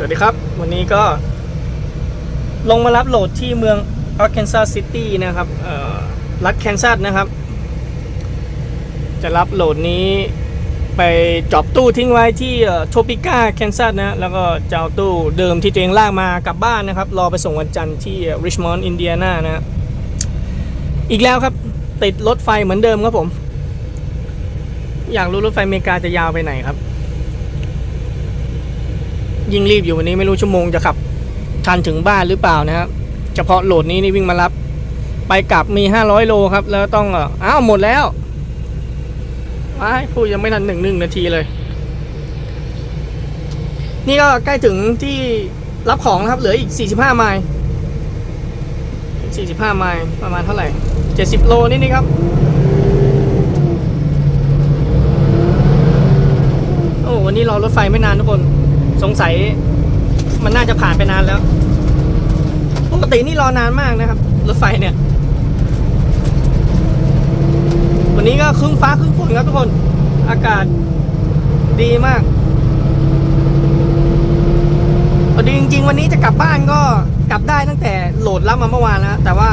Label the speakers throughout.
Speaker 1: สวัสดีครับ วันนี้ก็ลงมารับโหลดที่เมือง Arkansas City นะครับรัฐแคนซัสนะครับ จะรับโหลดนี้ไปจอบตู้ทิ้งไว้ที่โทปิก้าแคนซัสนะ แล้วก็จะเอาตู้เดิมที่ตัวเองลากมากลับบ้านนะครับ รอไปส่งวันจันทร์ที่ริชมอนด์อินเดียนานะ อีกแล้วครับ ติดรถไฟเหมือนเดิมครับผม อยากรู้รถไฟอเมริกาจะยาวไปไหนครับ ยิ่งรีบอยู่วันนี้ไม่รู้ชั่วโมงจะขับทันถึงบ้านหรือเปล่านะครับเฉพาะโหลดนี้นี่วิ่งมารับ ไปกลับมี500โลครับ แล้วต้องอ้าวหมดแล้วว้พูดยังไม่ทันหนึ่งหนึ่งนาทีเลย นี่ก็ใกล้ถึงที่รับของนะครับ เหลืออีก45ไมล์45ไมล์ประมาณเท่าไหร่70โลนี่นี่ครับโอ้วันนี้รอรถไฟไม่นานทุกคน สงสัยมันน่าจะผ่านไปนานแล้วปกตินี่รอนานมากนะครับ รถไฟเนี่ย วันนี้ก็ครึ่งฟ้าครึ่งฝนครับทุกคน อากาศดีมากพอดีจริงๆวันนี้จะกลับบ้านก็กลับได้ตั้งแต่โหลดรับมาเมื่อวานแล้วแต่ว่า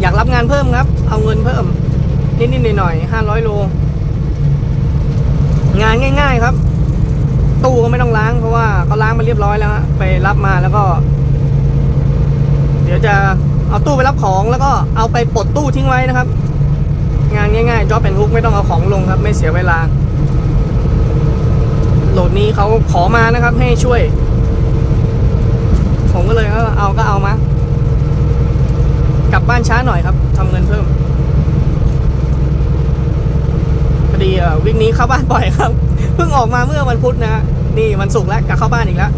Speaker 1: อยากรับงานเพิ่มครับ เอาเงินเพิ่ม นิดๆหน่อยๆห้าร้อยโล งานง่าย ๆ ครับ ตู้ก็ไม่ต้องล้างเพราะว่าเขาล้างมาเรียบร้อยแล้วไปรับมาแล้วก็ เดี๋ยวจะเอาตู้ไปรับของแล้วก็เอาไปปลดตู้ทิ้งไว้นะครับ งานง่ายๆ job and hook ไม่ต้องเอาของลงครับ ไม่เสียเวลา โหลดนี้เขาขอมานะครับ ให้ช่วย ผมก็เลยเออเอาก็เอามา กลับบ้านช้าหน่อยครับทำเงินเพิ่ม ดีเอ่อวิกนี้เข้าบ้านบ่อยครับ เพิ่งออกมาเมื่อวันพุธนะ นี่วันศุกร์แล้วกลับเข้าบ้านอีกแล้ว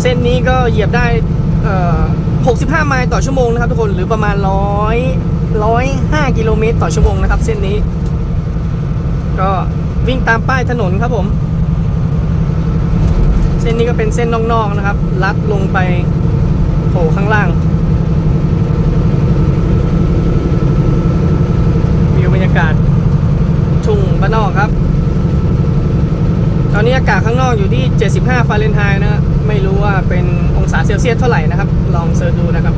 Speaker 1: เส้นนี้ก็เหยียบได้65 ไมล์ต่อชั่วโมงนะครับทุกคนหรือประมาณ 100 105 กิโลเมตรต่อชั่วโมงนะครับ เส้นนี้ ก็วิ่งตามป้ายถนนครับผม เส้นนี้ก็เป็นเส้นนอกๆนะครับ ลัดลงไปโผล่ข้างล่าง วิวบรรยากาศ ทุ่ง บ้านนอกครับ ตอนนี้อากาศข้างนอกอยู่ที่ 75ฟาเรนไฮต์นะไม่รู้ว่าเป็นองศาเซลเซียสเท่าไหร่นะครับ ลองเสิร์ชดูนะครับ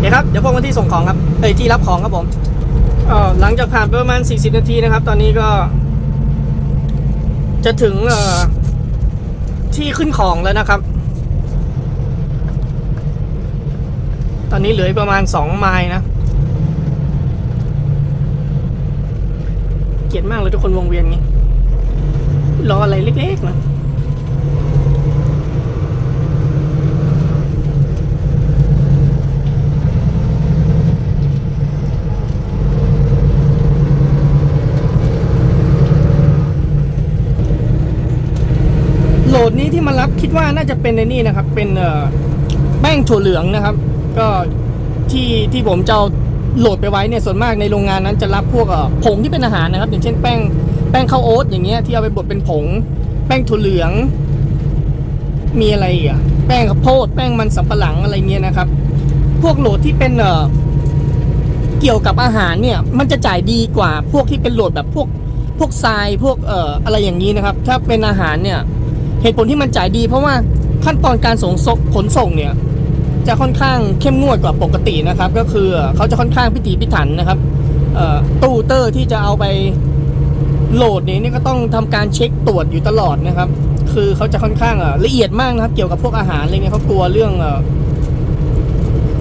Speaker 1: เดี๋ยวครับเดี๋ยวพวกมันที่ส่งของครับเอ้ยที่รับของครับผมเอ่อหลังจากผ่านไปประมาณ 40 นาทีนะครับ ตอนนี้ก็ จะถึงที่ขึ้นของแล้วนะครับ ตอนนี้เหลือประมาณ2ไมล์นะ เกลียดมากเลยทุกคนวงเวียนงี้รออะไรเล็กๆนะ โหลดนี้ที่มารับ คิดว่าน่าจะเป็นในนี่นะครับ เป็นแป้งถั่วเหลืองนะครับ ก็ที่ที่ผมจะโหลดไปไว้เนี่ยส่วนมากในโรงงานนั้นจะรับพวกผงที่เป็นอาหารนะครับ อย่างเช่นแป้งแป้งข้าวโอ๊ตอย่างเงี้ยที่เอาไปบดเป็นผง แป้งถั่วเหลือง มีอะไรอะแป้งข้าวโพดแป้งมันสำปะหลังอะไรเงี้ยนะครับ พวกโหลดที่เป็นเอ่อเกี่ยวกับอาหารเนี่ย มันจะจ่ายดีกว่าพวกที่เป็นโหลดแบบพวกพวกทรายพวกเอ่ออะไรอย่างนี้นะครับ ถ้าเป็นอาหารเนี่ย เหตุผลที่มันจ่ายดี เพราะว่าขั้นตอนการส่งสขนส่งเนี่ย จะค่อนข้างเข้มงวดกว่าปกตินะครับ ก็คือเขาจะค่อนข้างพิถีพิถันนะครับตู้เตอร์ที่จะเอาไปโหลดนี่นี่ก็ต้องทำการเช็คตรวจอยู่ตลอดนะครับ คือเขาจะค่อนข้างละเอียดมากนะครับ เกี่ยวกับพวกอาหารอะไรเงี้ยเขากลัวเรื่อง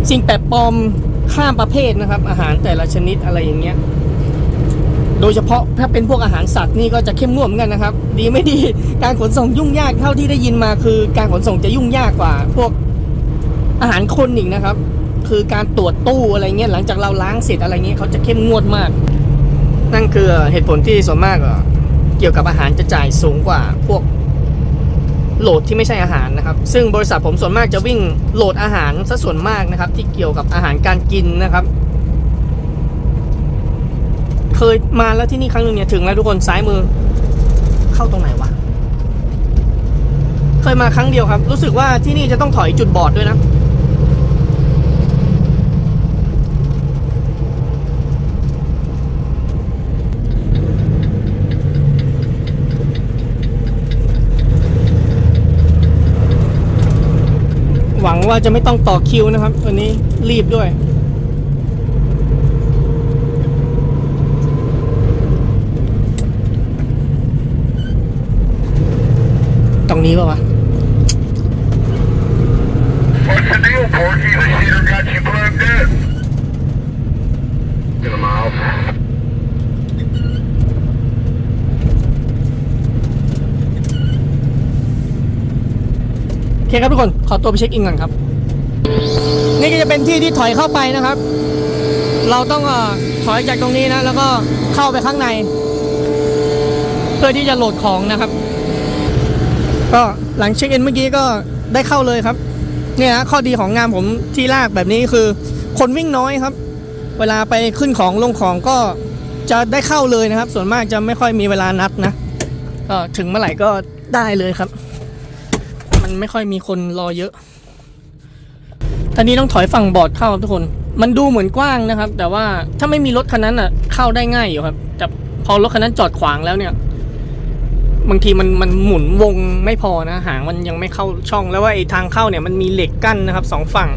Speaker 1: สิ่งแปลกปลอมข้ามประเภทนะครับ อาหารแต่ละชนิดอะไรอย่างเงี้ย โดยเฉพาะถ้าเป็นพวกอาหารสัตว์นี่ก็จะเข้มงวดเหมือนกันนะครับ ดีไม่ดีการขนส่งยุ่งยากเท่าที่ได้ยินมา คือการขนส่งจะยุ่งยากกว่า พวกอาหารคนอีกนะครับ คือการตรวจตู้อะไรเงี้ยหลังจากเราล้างเสร็จอะไรเงี้ยเขาจะเข้มงวดมาก นั่นคือเหตุผลที่ส่วนมากเกี่ยวกับอาหารจะจ่ายสูงกว่า พวกโหลดที่ไม่ใช่อาหารนะครับ ซึ่งบริษัทผมส่วนมากจะวิ่งโหลดอาหารซะส่วนมากนะครับ ที่เกี่ยวกับอาหารการกินนะครับ เคยมาแล้วที่นี่ครั้งหนึ่งเนี่ยถึงแล้วทุกคนซ้ายมือ เข้าตรงไหนวะเคเคยมาครั้งเดียวครับ รู้สึกว่าที่นี่จะต้องถอยจุดบอดด้วยนะหวังว่าจะไม่ต้องต่อคิวนะครับวันนี้รีบด้วย รงนี้ป่าวะโอเคครับทุกคน ขอตัวไปเช็คอินก่อนครับ นี่ก็จะเป็นที่ที่ถอยเข้าไปนะครับ เราต้องอถอยจากตรงนี้นะ แล้วก็เข้าไปข้างใน เพื่อที่จะโหลดของนะครับ ก็หลังเช็คอินเมื่อกี้ก็ได้เข้าเลยครับ เนี่ยนะข้อดีของงานผมที่ลากแบบนี้คือ คนวิ่งน้อยครับ เวลาไปขึ้นของลงของก็จะได้เข้าเลยนะครับ ส่วนมากจะไม่ค่อยมีเวลานัดนะก็ถึงเมื่อไหร่ก็ได้เลยครับ มันไม่ค่อยมีคนรอเยอะตอนนี้ต้องถอยฝั่งบอร์ดเข้าครับทุกคน มันดูเหมือนกว้างนะครับ แต่ว่าถ้าไม่มีรถคันนั้นอะเข้าได้ง่ายอยู่ครับแต่พอรถคันนั้นจอดขวางแล้วเนี่ย บางทีมันมันหมุนวงไม่พอนะหางมันยังไม่เข้าช่องแล้วว่าไอ้ทางเข้าเนี่ยมันมีเหล็กกั้นนะครับสองฝั่ง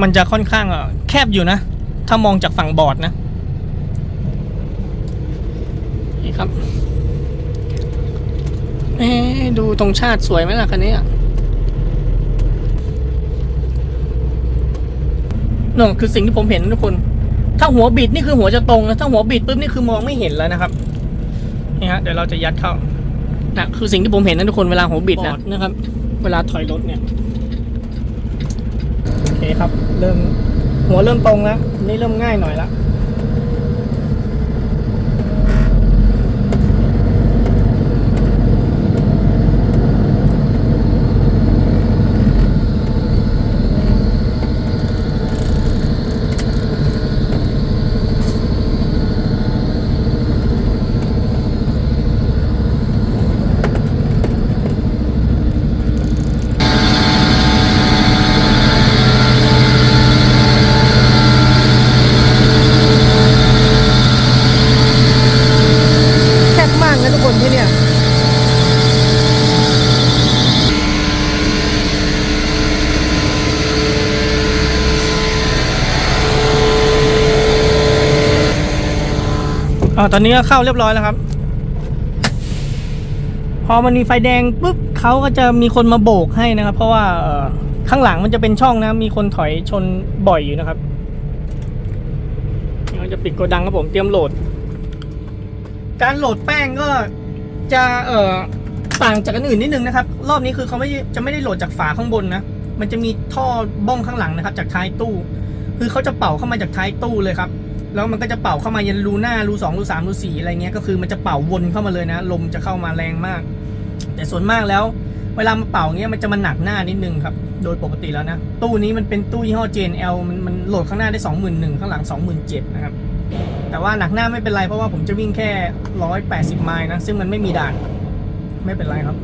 Speaker 1: มันจะค่อนข้างอะแคบอยู่นะ ถ้ามองจากฝั่งบอร์ดนะนี่ครับเอ๊ดูตรงชาติสวยไหมล่ะคันนี้อะนั่นคือสิ่งที่ผมเห็นทุกคน ถ้าหัวบิดนี่คือหัวจะตรงนะถ้าหัวบิดปุ๊บนี่คือมองไม่เห็นแล้วนะครับ นี่ฮะเดี๋ยวเราจะยัดเข้านะคือสิ่งที่ผมเห็นนะทุกคนเวลาหัวบิดนะนะครับ เวลาถอยรถเนี่ยโอเคครับ เริ่มหัวเริ่มตรงแล้วนี่เริ่มง่ายหน่อยละ แคบมากนะทุกคนที่เนี่ย อ่าตอนนี้ก็เข้าเรียบร้อยแล้วครับ พอมันมีไฟแดงปุ๊บเขาก็จะมีคนมาโบกให้นะครับ เพราะว่าข้างหลังมันจะเป็นช่องนะ มีคนถอยชนบ่อยอยู่นะครับเราจะปิดโกดังครับผมเตรียมโหลด การโหลดแป้งก็จะเอ่อต่างจากอันอื่นนิดนึงนะครับ รอบนี้คือเขาไม่จะไม่ได้โหลดจากฝาข้างบนนะมันจะมีท่อบ้องข้างหลังนะครับ จากท้ายตู้ คือเขาจะเป่าเข้ามาจากท้ายตู้เลยครับ แล้วมันก็จะเป่าเข้ามายันรูหน้ารูสองรูสามรูสี่อะไรเงี้ยก็คือมันจะเป่าวนเข้ามาเลยนะ ลมจะเข้ามาแรงมาก แต่ส่วนมากแล้ว เวลามาเป่าเงี้ยมันจะมาหนักหน้านิดนึงครับ โดยปกติแล้วนะ ตู้นี้มันเป็นตู้ยี่ห้อ JNL มันมันโหลดข้างหน้าได้ 21,000ข้างหลัง 27,000นะครับแต่ว่าหนักหน้าไม่เป็นไรเพราะว่าผมจะวิ่งแค่ 180 ไมล์นะ ซึ่งมันไม่มีด่าน ไม่เป็นไรครับ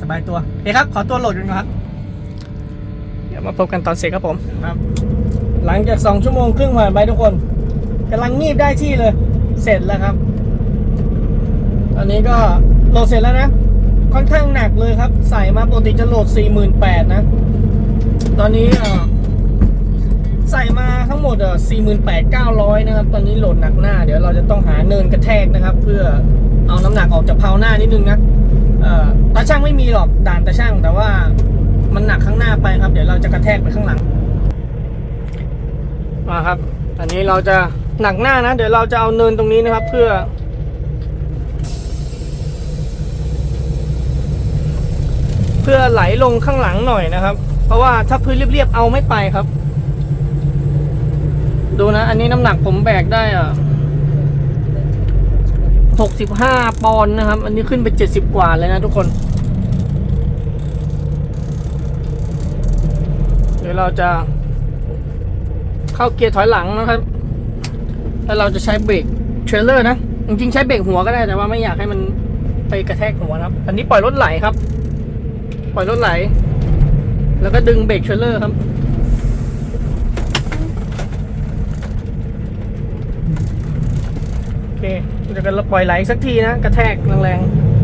Speaker 1: สบายตัวโอเคครับ ขอตัวโหลดกันครับ เดี๋ยวมาพบกันตอนเสร็จครับผมครับ หลังจาก 2 ชั่วโมงครึ่งผ่านไปทุกคน กำลังงีบได้ที่เลย เสร็จแล้วครับตอนนี้ก็โหลดเสร็จแล้วนะ ค่อนข้างหนักเลยครับ ใส่มาปกติจะโหลด 48,000นะ ตอนนี้ใส่มาทั้งหมดอ่อ48,900 นะครับ ตอนนี้โหลดหนักหน้า เดี๋ยวเราจะต้องหาเนินกระแทกนะครับ เพื่อเอาน้ำหนักออกจากเพลาหน้านิดนึงนะตาช่างไม่มีหรอกด่านตาช่าง แต่ว่ามันหนักข้างหน้าไปครับ เดี๋ยวเราจะกระแทกไปข้างหลังมาครับ อันนี้เราจะ หนักหน้านะ เดี๋ยวเราจะเอาเนินตรงนี้นะครับ เพื่อ เพื่อไหลลงข้างหลังหน่อยนะครับ เพราะว่าถ้าพื้นเรียบๆเอาไม่ไปครับ ดูนะ อันนี้น้ำหนักผมแบกได้อะหกสิบห้าปอนด์นะครับ อันนี้ขึ้นไปเจ็ดสิบกว่าเลยนะทุกคน เดี๋ยวเราจะเข้าเกียร์ถอยหลังนะครับ แล้วเราจะใช้เบรกเทรลเลอร์นะ จริงๆใช้เบรกหัวก็ได้แต่ว่าไม่อยากให้มันไปกระแทกหัวนะครับ อันนี้ปล่อยรถไหลครับ ปล่อยรถไหล แล้วก็ดึงเบรกเทรลเลอร์ครับโอเคเดี๋ยวกันเราปล่อยไหลสักทีนะ กระแทกแรงๆ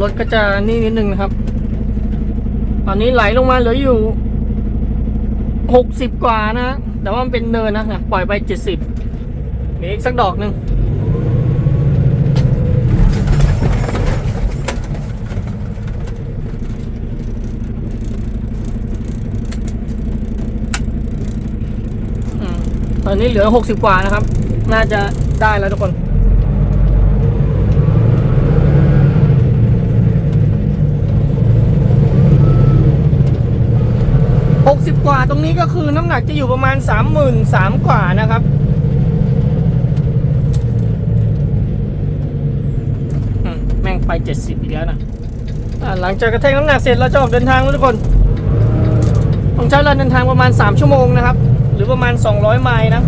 Speaker 1: รถก็จะนี่นิดนึงนะครับ ตอนนี้ไหลลงมาเหลืออยู่ หกสิบกว่านะ แต่ว่ามันเป็นเนินนะนะปล่อยไปเจ็ดสิบมีอีกสักดอกหนึ่งอตอนนี้เหลือหกสิบกว่านะครับ น่าจะได้แล้วทุกคน ห กว่าตรงนี้ก็คือน้ำหนักจะอยู่ประมาณสามหมื่นสามกว่านะครับแม่งไปเจ็ดสิบอีกแล้วนะหลังจากกระแทกน้ำหนักเสร็จเราจะออกเดินทางแล้วทุกคนของใช้เวลาเดินทางประมาณ3ชั่วโมงนะครับ หรือประมาณ200ไมล์นะ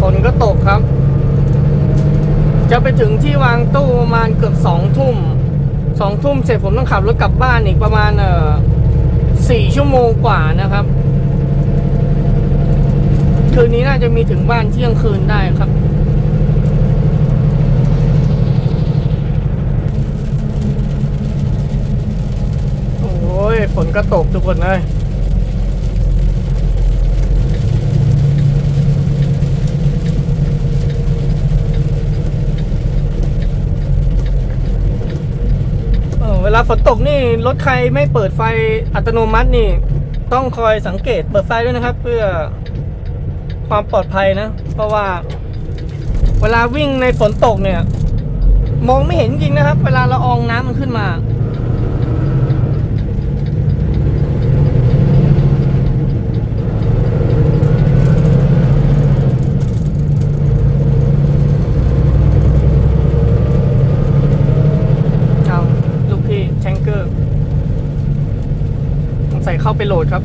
Speaker 1: ฝนก็ตกครับ จะไปถึงที่วางตู้ประมาณเกือบสองทุ่มสองทุ่มเสร็จผมต้องขับรถกลับบ้านอีกประมาณเอ่อสี่ชั่วโมงกว่านะครับ คืนนี้น่าจะมีถึงบ้านเที่ยงคืนได้ครับโอ้ยฝนก็ตกทุกคนเลย เออเว ลาฝนตกนี่รถใครไม่เปิดไฟอัตโนมัตินี่ ต้องคอยสังเกตเปิดไฟด้วยนะครับ เพื่อความปลอดภัยนะ เพราะว่า เวลาวิ่งในฝนตกเนี่ย มองไม่เห็นจริงนะครับ เวลาละอองน้ำมันขึ้นมาเอาลูกพี่แชงเกอร์สงสัยเข้า ไปโหลดครับ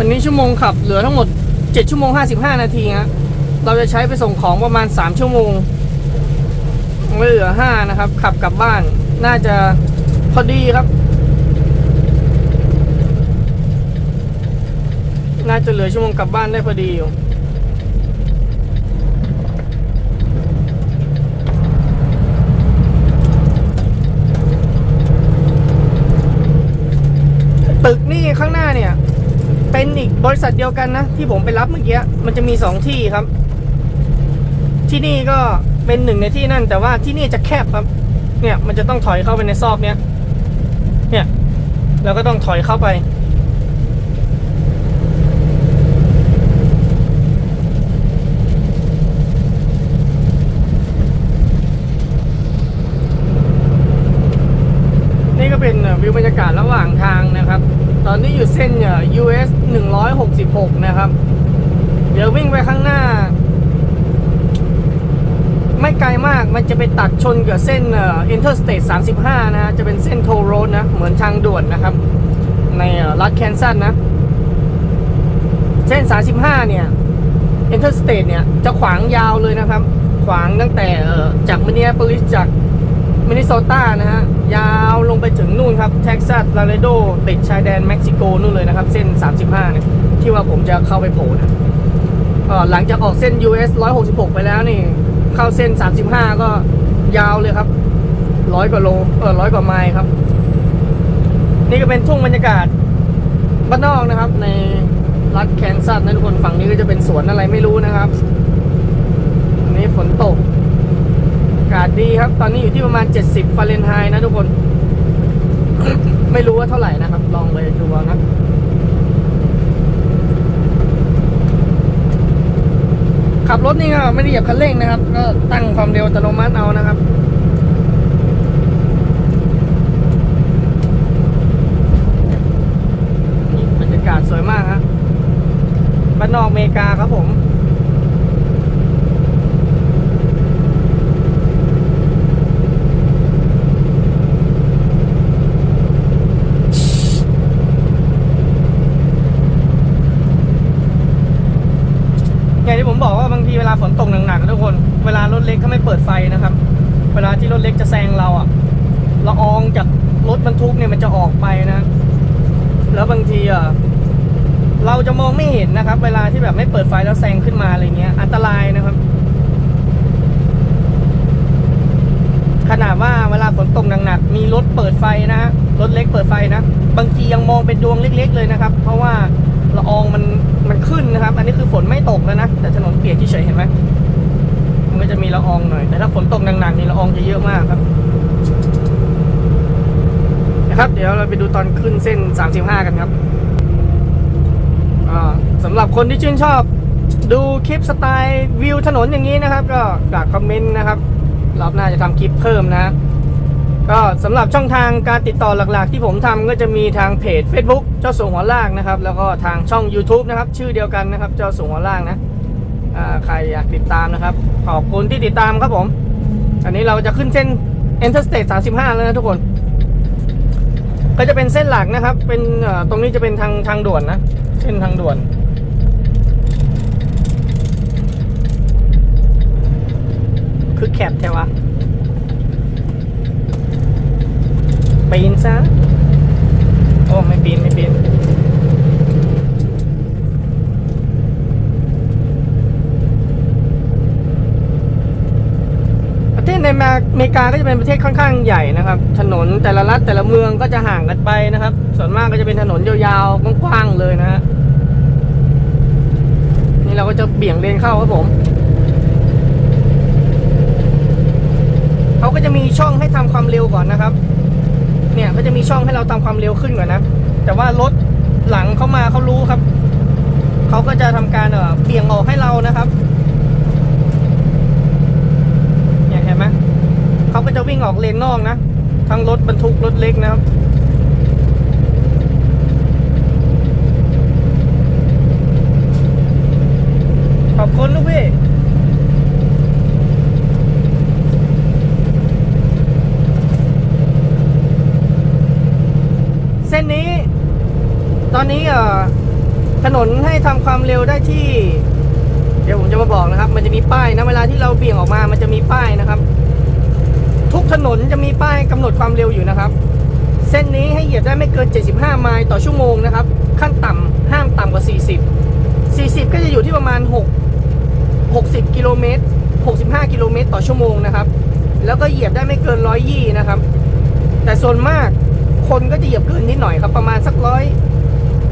Speaker 1: วันนี้ชั่วโมงขับเหลือทั้งหมด 7ชั่วโมง 55 นาทีฮะเราจะใช้ไปส่งของประมาณ 3 ชั่วโมงไม่เหลือ 5 นะครับ ขับกลับบ้านน่าจะพอดีครับ น่าจะเหลือชั่วโมงกลับบ้านได้พอดีอยู่ตึกนี่ข้างหน้าเนี่ย เป็นอีกบริษัทเดียวกันนะ ที่ผมไปรับเมื่อกี้มันจะมีสองที่ครับ ที่นี่ก็เป็นหนึ่งในที่นั่น แต่ว่าที่นี่จะแคบครับ เนี่ยมันจะต้องถอยเข้าไปในซอกเนี้ยเนี่ยเราก็ต้องถอยเข้าไป นี่ก็เป็นวิวบรรยากาศระหว่างทางนะครับ ตอนนี้อยู่เส้นเอ่อ US 166 นะครับ เดี๋ยววิ่งไปข้างหน้า ไม่ไกลมากมันจะไปตัดชนกับเส้นเอ่อ Interstate 35 นะฮะ จะเป็นเส้นโทโรดนะ เหมือนทางด่วนนะครับ ในรัฐแคนซัสนะ เส้น 35 เนี่ย Interstate เนี่ย จะขวางยาวเลยนะครับ ขวางตั้งแต่จากมิน n น a โ o ลิสจาก มินนิโซตานะฮะ ยาวลงไปถึงนู่นครับ เท็กซัสลาเรโดติดชายแดนเม็กซิโกนู่นเลยนะครับ เส้น 35เนี่ยที่ว่าผมจะเข้าไปโผล่นะหลังจากออกเส้น US 166 ไปแล้วนี่ เข้าเส้น 35 ก็ยาวเลยครับร้อยกว่าโลเออร้อยกว่าไมล์ครับ นี่ก็เป็นทุ่งบรรยากาศบ้านนอกนะครับ ในรัฐแคนซัสนะทุกคนฝั่งนี้ก็จะเป็นสวนอะไรไม่รู้นะครับอันนี้ฝนตกากาศดีครับ ตอนนี้อยู่ที่ประมาณ 70ฟาเรนไฮต์นะทุกคน ไม่รู้ว่าเท่าไหร่นะครับ ลองไปดูเอานะขับรถนี่ก็ไม่ได้เหยียบคันเร่งนะครับ ก็ตั้งความเร็วอัตโนมัติเอานะครับบรรยากาศสวยมากครับบ้านนอกอเมริกาครับผม อย่างที่ผมบอกว่าบางทีเวลาฝนตกหนักๆทุกคน เวลารถเล็กเขาไม่เปิดไฟนะครับ เวลาที่รถเล็กจะแซงเราอะละอองจากรถบรรทุกเนี่ยมันจะออกไปนะ แล้วบางทีอะเราจะมองไม่เห็นนะครับ เวลาที่แบบไม่เปิดไฟแล้วแซงขึ้นมาอะไรเงี้ย อันตรายนะครับ ขนาดว่าเวลาฝนตกหนักๆมีรถเปิดไฟนะรถเล็กเปิดไฟนะ บางทียังมองเป็นดวงเล็ก ๆ เลยนะครับ เพราะว่าละอองมันมันขึ้นนะครับ อันนี้คือฝนไม่ตกแล้วนะ แต่ถนนเปียกเฉยๆเห็นไหม มีละอองหน่อย แต่ถ้าฝนตกหนักๆนี่ละอองจะเยอะมากครับ นะครับ เดี๋ยวเราไปดูตอนขึ้นเส้น 35 กันครับสำหรับคนที่ชื่นชอบดูคลิปสไตล์วิวถนนอย่างนี้นะครับ ก็ฝากคอมเมนต์นะครับรอบหน้าจะทำคลิปเพิ่มนะ ก็สำหรับช่องทางการติดต่อหลักๆ ที่ผมทำก็จะมีทางเพจ Facebook เจ้าสัวหัวล่ากนะครับ แล้วก็ทางช่อง YouTube นะครับ ชื่อเดียวกันนะครับ เจ้าสัวหัวล่ากนะใครอยากติดตามนะครับ ขอบคุณที่ติดตามครับผม อันนี้เราจะขึ้นเส้น Interstate 35 แล้วนะทุกคน ก็จะเป็นเส้นหลักนะครับ เป็นตรงนี้จะเป็นทางทางด่วนนะ เส้นทางด่วน คือแคบใช่ปะปีนซะ โอ้ ไม่ปีน ไม่ปีน ประเทศในอ เมริกาก็จะเป็นประเทศค่อนข้างใหญ่นะครับ ถนนแต่ละรัฐแต่ละเมืองก็จะห่างกันไปนะครับ ส่วนมากก็จะเป็นถนนยาวๆกว้างๆเลยนะฮะนี่เราก็จะเบี่ยงเลนเข้าครับผมเขาก็จะมีช่องให้ทำความเร็วก่อนนะครับ เนี่ยเขาจะมีช่องให้เราทำความเร็วขึ้นก่อนนะ แต่ว่ารถหลังเขามาเขารู้ครับเขาก็จะทำการเออเบี่ยงออกให้เรานะครับเนี่ยเห็นไหม เขาก็จะวิ่งออกเลนนอกนะ ทั้งรถบรรทุกรถเล็กนะครับขอบคุณลูกพี่เส้นนี้ ตอนนี้ถนนให้ทำความเร็วได้ที่ เดี๋ยวผมจะมาบอกนะครับ มันจะมีป้ายนะเวลาที่เราเบี่ยงออกมา มันจะมีป้ายนะครับ ทุกถนนจะมีป้ายกำหนดความเร็วอยู่นะครับ เส้นนี้ให้เหยียบได้ไม่เกิน 75 ไมล์ต่อชั่วโมงนะครับ ขั้นต่ำห้ามต่ำกว่า 40 40 ก็จะอยู่ที่ประมาณ 6 60 กิโลเมตร 65 กิโลเมตรต่อชั่วโมงนะครับ แล้วก็เหยียบได้ไม่เกิน 120 นะครับ แต่ส่วนมากคนก็จะเหยียบเกินนิดหน่อยครับ ประมาณสักร้อย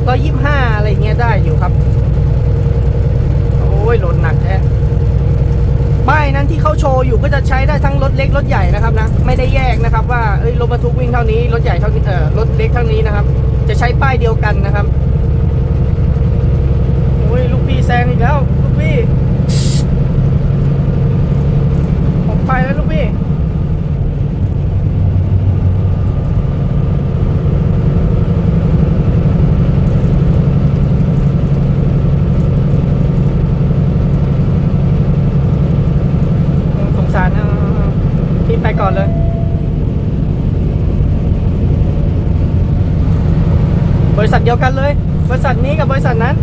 Speaker 1: ร้อยยี่ห้าอะไรเงี้ยได้อยู่ครับ โอ้ยรถหนักแท้ ป้ายนั้นที่เขาโชว์อยู่ก็จะใช้ได้ทั้งรถเล็กรถใหญ่นะครับนะไม่ได้แยกนะครับ ว่าเอ้ยรถบรรทุกวิ่งเท่านี้รถใหญ่เท่านี้เออรถเล็กเท่านี้นะครับ จะใช้ป้ายเดียวกันนะครับโอ้ยลูกพี่แซงอีกแล้ว ลูกพี่ผมไปแล้วลูกพี่ สงสารนะพี่ไปก่อนเลย บริ ษัทเดียวกันเลย บริษัทนี้กับบริษัทนั้น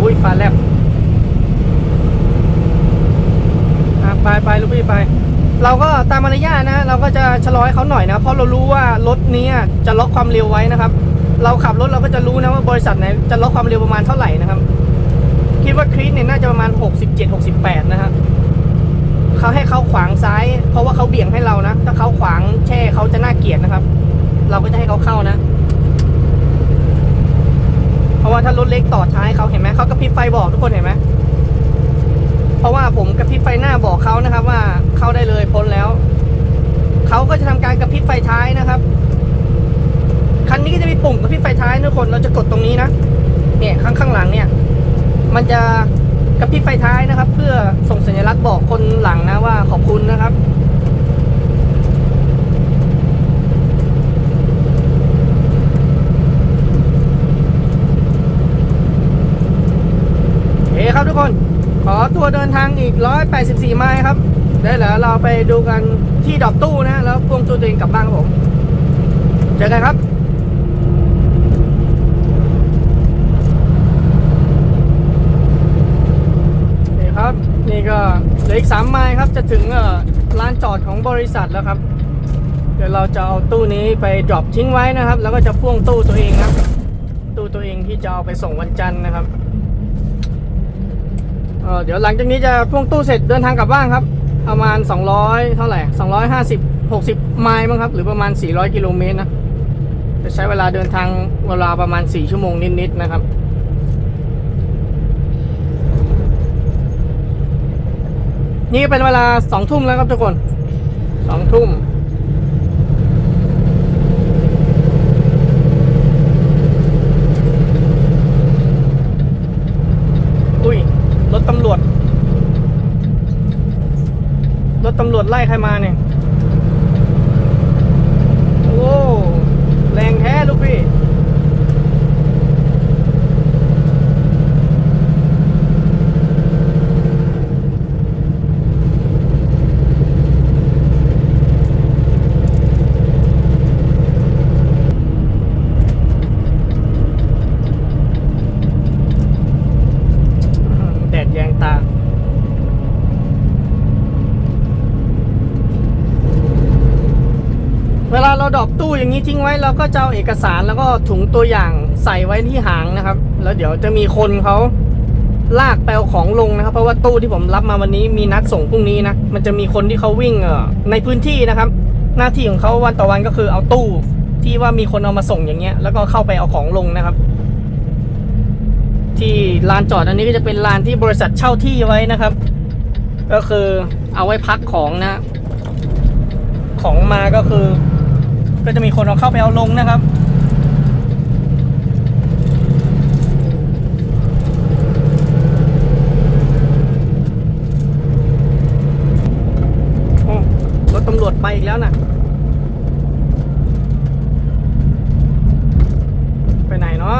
Speaker 1: อุ้ยฟ้าแลบไปไปลูกพี่ไป เราก็ตามมารยาทนะ เราก็จะชะลอให้เขาหน่อยนะ เพราะเรารู้ว่ารถนี้จะล็อกความเร็วไว้นะครับ เราขับรถเราก็จะรู้นะว่าบริษัทไหนจะล็อกความเร็วประมาณเท่าไหร่นะครับ คิดว่าครีสเนี่ยน่าจะประมาณ 67 68 นะฮะ เขาให้เขาขวางซ้าย เพราะว่าเขาเบี่ยงให้เรานะ ถ้าเขาขวางแช่เขาจะน่าเกลียดนะครับ เราก็จะให้เขาเข้านะ เพราะว่าถ้ารถเล็กต่อท้ายเขาเห็นไหมเขาก็พริบไฟบอกทุกคนเห็นไหมเพราะว่าผมกระพริบไฟหน้าบอกเขานะครับ ว่าเข้าได้เลยพ้นแล้วเขาก็จะทำการกระพริบไฟท้ายนะครับคันนี้ก็จะมีปุ่มกระพริบไฟท้ายทุกคนเราจะกดตรงนี้นะเนี่ยข้างข้างหลังเนี่ย มันจะ กระพริบไฟท้ายนะครับ เพื่อส่งสัญลักษณ์บอกคนหลังนะว่าขอบคุณนะครับโอเครับทุกคน ขอตัวเดินทางอีก 184 ไมล์ครับ ได้แล้วเราไปดูกันที่ดอกตู้นะ แล้วพวงตัวเองกลับบ้านครับผม เจอกันครับ นี่ครับ นี่ ก็เหลืออีก3ไมล์ครับจะถึงเอ่อลานจอดของบริษัทแล้วครับ เดี๋ยวเราจะเอาตู้นี้ไปดรอปทิ้งไว้นะครับ แล้วก็จะพ่วงตู้ตัวเองครับ ตู้ตัวเองที่จะเอาไปส่งวันจันทร์นะครับเเดี๋ยวหลังจากนี้จะพ่วงตู้เสร็จเดินทางกลับบ้านครับ ประมาณ 200 เท่าไหร่250 60 ไมล์มั้งครับ หรือประมาณ 400 กิโลเมตรนะ จะใช้เวลาเดินทางเวลาประมาณ 4 ชั่วโมงนิดๆนะครับ นี่เป็นเวลาสองทุ่มแล้วครับทุกคนสองทุ่มอุ้ยรถตำรวจ รถตำรวจไล่ใครมาเนี่ย โอ้ แรงแท้ลูกพี่ แดดแยงตา เวลาเราดรอปตู้อย่างนี้ ทิ้งไว้เราก็จะเอาเอกสารแล้วก็ถุงตัวอย่างใส่ไว้ที่หางนะครับ แล้วเดี๋ยวจะมีคนเขาลากไปเอาของลงนะครับ เพราะว่าตู้ที่ผมรับมาวันนี้มีนัดส่งพรุ่งนี้นะมันจะมีคนที่เขาวิ่งในพื้นที่นะครับ หน้าที่ของเขาวันต่อวันก็คือเอาตู้ที่ว่ามีคนเอามาส่งอย่างเงี้ย แล้วก็เข้าไปเอาของลงนะครับ ที่ลานจอดอันนี้ก็จะเป็นลานที่บริษัทเช่าที่ไว้นะครับ ก็คือเอาไว้พักของนะ ของมาก็คือ ก็จะมีคนเอาเข้าไปเอาลงนะครับรถตำรวจไปอีกแล้วนะไปไหนเนาะ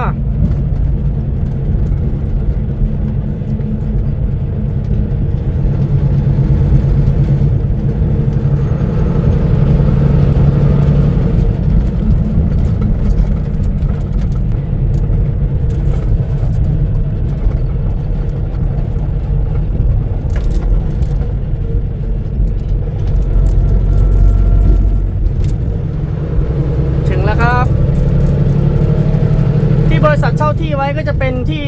Speaker 1: ถึงแล้วครับ ที่บริษัทเช่าที่ไว้ก็จะเป็นที่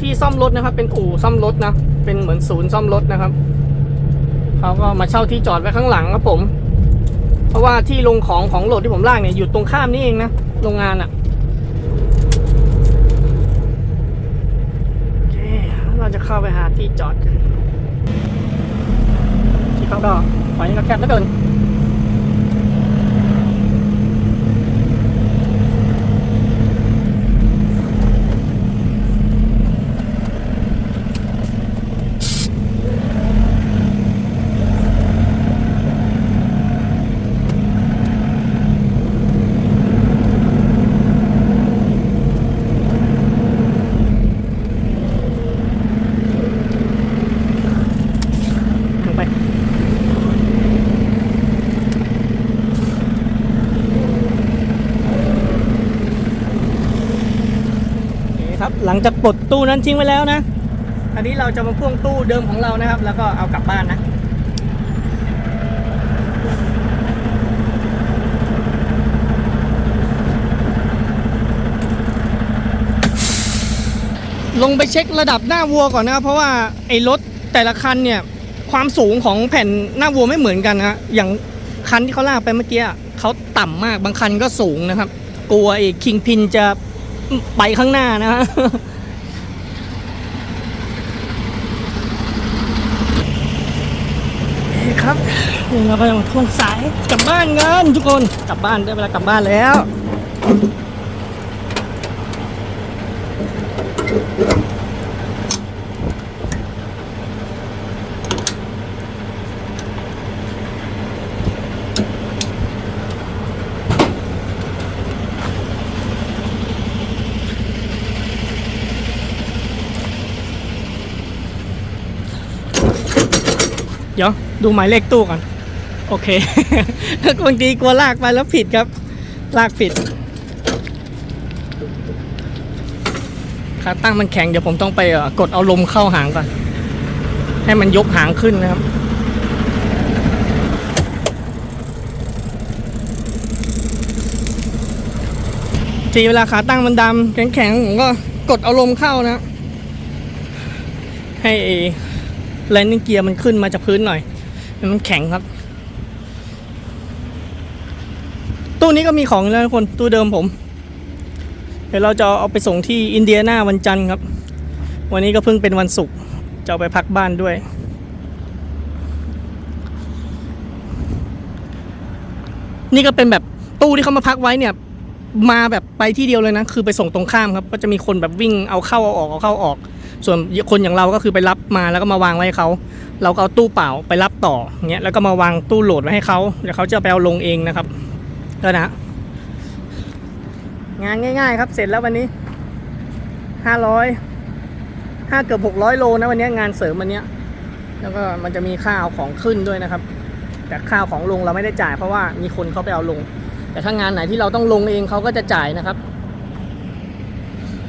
Speaker 1: ที่ ซ่อมรถนะครับ เป็นอู่ซ่อมรถนะ เป็นเหมือนศูนย์ซ่อมรถนะครับ เขาก็มาเช่าที่จอดไว้ข้างหลังครับผม เพราะว่าที่ลงของของโหลดที่ผมลากเนี่ยอยู่ตรงข้ามนี่เองนะ โรงงานอะ่ะเราจะเข้าไปหาที่จอดกันที่เขาก็ไฟก็แคบเหลือเกิน ลงไปโอเคครับ หลัง จากปลดตู้นั้นทิ้งไว้แล้วนะ อันนี้เราจะมาพ่วงตู้เดิมของเรานะครับ แล้วก็เอากลับบ้านนะลงไปเช็คระดับหน้าวัวก่อนนะครับ เพราะว่าไอ้รถแต่ละคันเนี่ย ความสูงของแผ่นหน้าวัวไม่เหมือนกันนะอย่างคันที่เขาลากไปเมื่อกี้เขาต่ำมากบางคันก็สูงนะครับ กลัวไอ้คิงพินจะไปข้างหน้านะฮะ ครับ นี่เราก็ยังทวงสายกลับบ้านกันทุกคนกลับบ้านได้เวลากลับบ้านแล้วเดี๋ยวดูหมายเลขตู้ก่อน โอเคบางทีกลัวลากไปแล้วผิดครับ ลากผิดขาตั้งมันแข็งเดี๋ยวผมต้องไปกดเอาลมเข้าหางก่อน ให้มันยกหางขึ้นนะครับทีเวลาขาตั้งมันดำแข็งๆผมก็กดเอาลมเข้านะ ให้แลนดิ้งเกียร์มันขึ้นมาจากพื้นหน่อย มันแข็งครับ ตู้นี้ก็มีของแล้วทุกคนตู้เดิมผม เดี๋ยวเราจะเอาไปส่งที่อินเดียนาวันจันทร์ครับ วันนี้ก็เพิ่งเป็นวันศุกร์จะเอาไปพักบ้านด้วย นี่ก็เป็นแบบตู้ที่เขามาพักไว้เนี่ย มาแบบไปที่เดียวเลยนะ คือไปส่งตรงข้ามครับ ก็จะมีคนแบบวิ่งเอาเข้าเอาออกเอาเข้าออก ส่วนคนอย่างเราก็คือไปรับมาแล้วก็มาวางไว้ให้เขาเราก็เอาตู้เปล่าไปรับต่อเงี้ยแล้วก็มาวางตู้โหลดไว้ให้เขาเดี๋ยวเขาจะไปเอาลงเองนะครับ แล้วนะ งานง่ายๆครับเสร็จแล้ววันนี้ห้าร้อยห้าเกือบหกร้อยโลนะวันนี้งานเสริมวันนี้แล้วก็มันจะมีค่าเอาของขึ้นด้วยนะครับ แต่ค่าเอาของลงเราไม่ได้จ่ายเพราะว่ามีคนเขาไปเอาลง แต่ถ้างานไหนที่เราต้องลงเองเขาก็จะจ่ายนะครับ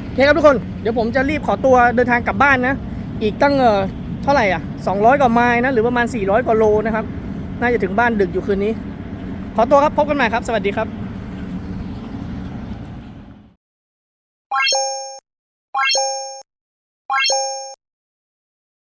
Speaker 1: โอเคครับทุกคนเดี๋ยวผมจะรีบขอตัวเดินทางกลับบ้านนะ อีกตั้งเออเท่าไหร่อะ200 กว่าไมล์นะหรือประมาณ 400 กว่าโลนะครับ น่าจะถึงบ้านดึกอยู่คืนนี้ ขอตัวครับพบกันใหม่ครับ สวัสดีครับ